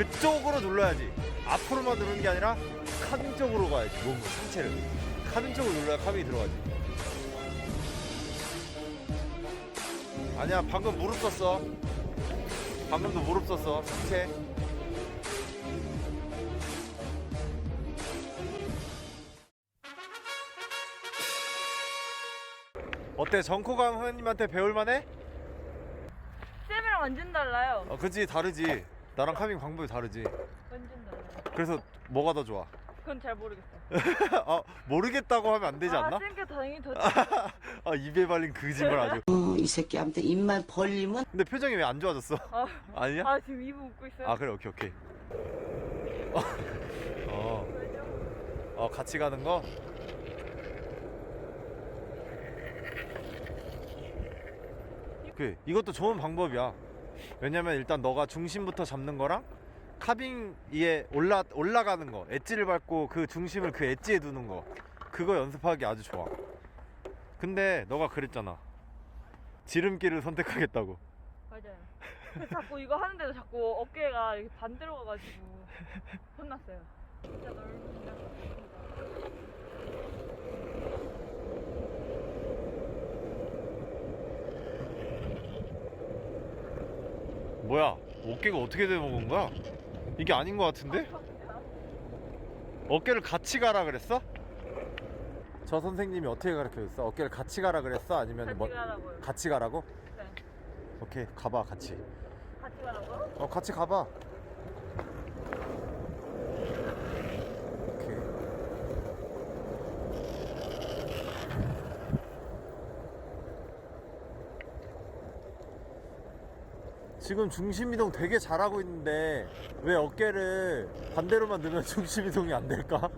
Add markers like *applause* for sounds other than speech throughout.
그쪽으로 눌러야지. 앞으로만 누르는 게 아니라 카빙 쪽으로 가야지. 몸 상체를. 카빙 쪽으로 눌러야 카빙이 들어가지. 아니야, 방금 무릎 썼어. 방금도 무릎 썼어. 상체. 어때? 정코강 선생님한테 배울만해? 쌤이랑 완전 달라요. 어, 그치 다르지. 나랑 카빙 방법이 다르지. 완전 달라요. 그래서 뭐가 더 좋아? 그건 잘 모르겠어요. 아 *laughs* 모르겠다고 하면 안 되지 않나? 아, 쌤께 다행히 더. *laughs* 아 입에 발린 거짓말 아주. 어, 이 새끼한테 입만 벌리면 근데 표정이 왜 안 좋아졌어? 아, 아니야? 아 지금 입은 웃고 있어요. 아 그래 오케이 오케이. 어. 어 같이 가는 거? 그 이것도 좋은 방법이야. 왜냐면 일단 너가 중심부터 잡는 거랑 카빙 위에 올라 올라가는 거, 엣지를 밟고 그 중심을 그 엣지에 두는 거, 그거 연습하기 아주 좋아. 근데 너가 그랬잖아. 지름길을 선택하겠다고. 맞아요. 자꾸 이거 하는데도 자꾸 어깨가 이렇게 반대로 가가지고 *laughs* 혼났어요. 진짜 넓은 뭐야? 어깨가 어떻게 돼 먹은 거야? 이게 아닌 것 같은데? 어깨를 같이 가라 그랬어? 저 선생님이 어떻게 가르쳐줬어? 어깨를 같이 가라 그랬어? 아니면 같이 뭐 가라고요. 같이 가라고? 네. 오케이 가봐 같이. 같이 가라고요? 어 같이 가봐. 지금 중심 이동 되게 잘하고 있는데 왜 어깨를 반대로만 넣으면 *laughs* 중심 이동이 안 될까?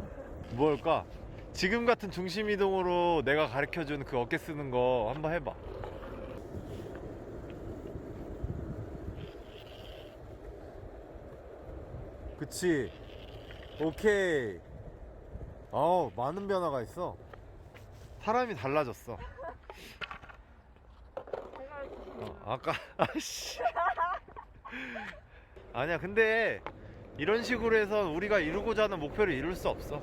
뭘까? 지금 같은 중심 이동으로 내가 가르쳐 준 그 어깨 쓰는 거 한번 해봐. 그치 오케이 어우 많은 변화가 있어 사람이 달라졌어 제가 *laughs* 어, 아까 *laughs* 아씨 *laughs* 아니야 근데 이런 식으로 해서 우리가 이루고자 하는 목표를 이룰 수 없어.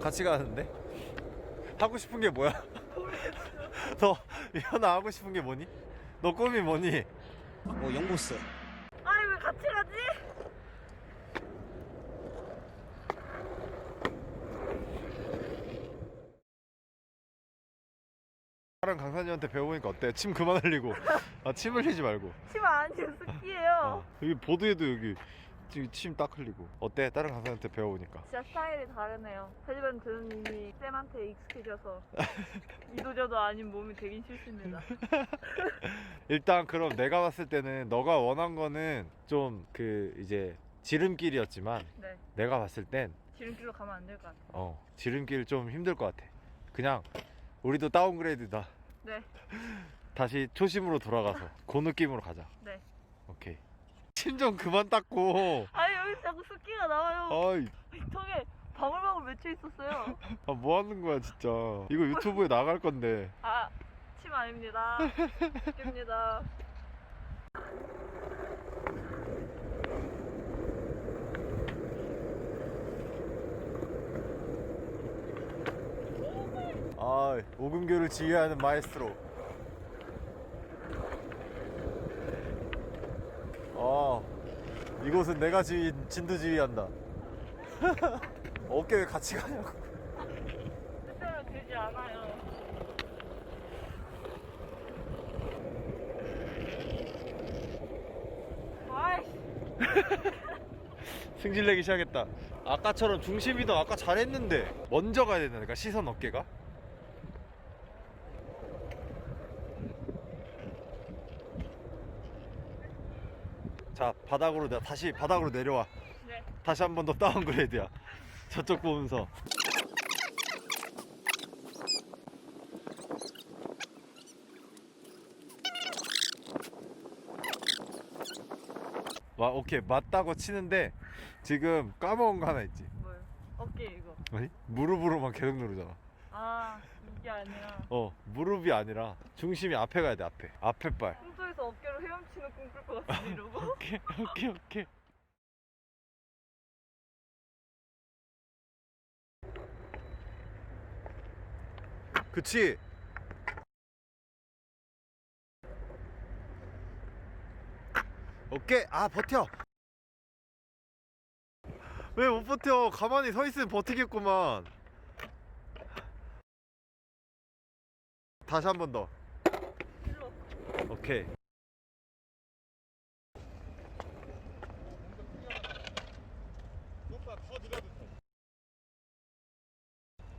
같이 가는데? 하고 싶은 게 뭐야? *laughs* 너 현아 하고 싶은 게 뭐니? 너 꿈이 뭐니? 뭐 연구소 아니 왜 같이 가지? 다른 강사님한테 배워보니까 어때? 침 그만 흘리고 아 침 흘리지 말고 침 아니에요 스키예요. 어, 여기 보드에도 여기 침 딱 흘리고 어때? 다른 강사님한테 배워보니까 진짜 스타일이 다르네요. 하지만 저는 이미 쌤한테 익숙해져서 *laughs* 이도저도 아닌 몸이 되긴 싫습니다. *laughs* 일단 그럼 내가 봤을 때는 너가 원한 거는 좀 그 이제 지름길이었지만 네, 내가 봤을 땐 지름길로 가면 안 될 것 같아요. 어, 지름길 좀 힘들 것 같아 그냥 우리도 다운그레이드다 네, 다시 초심으로 돌아가서 그 느낌으로 가자 네. 오케이 침좀 그만 닦고 아니 여기 자꾸 스키가 나와요. 어이 턱에 방울방울 맺혀 있었어요. *laughs* 아, 뭐 하는 거야 진짜 이거 유튜브에 나갈 건데 아, 침 아닙니다. 스키입니다. 아 오금교를 지휘하는 마에스트로 아 이곳은 내가 지휘 진도 지휘한다 *laughs* 어깨 왜 같이 가냐고 뜻대로 되지 않아요. *laughs* 승질 내기 시작했다. 아까처럼 중심 이동 아까 잘했는데 먼저 가야 된다니까 시선 어깨가. 자 바닥으로 내 다시 바닥으로 내려와. 네. 다시 한 번 더 다운그레이드야. 저쪽 보면서. 와 오케이 맞다고 치는데 지금 까먹은 거 하나 있지. 뭐요? 어깨 이거. 아니 무릎으로만 계속 누르잖아. 아 이게 아니라 어 무릎이 아니라 중심이 앞에 가야 돼 앞에 앞에 발. 꿈속에서 어깨로 헤엄치는 꿈 꿀 것 같은데 *laughs* 이러고. 오케이 오케이 오케이. 그치. 오케이 아 버텨. 왜 못 버텨? 가만히 서 있으면 버티겠구만. 다시 한 번 더. 오케이.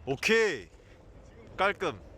오케이. 깔끔.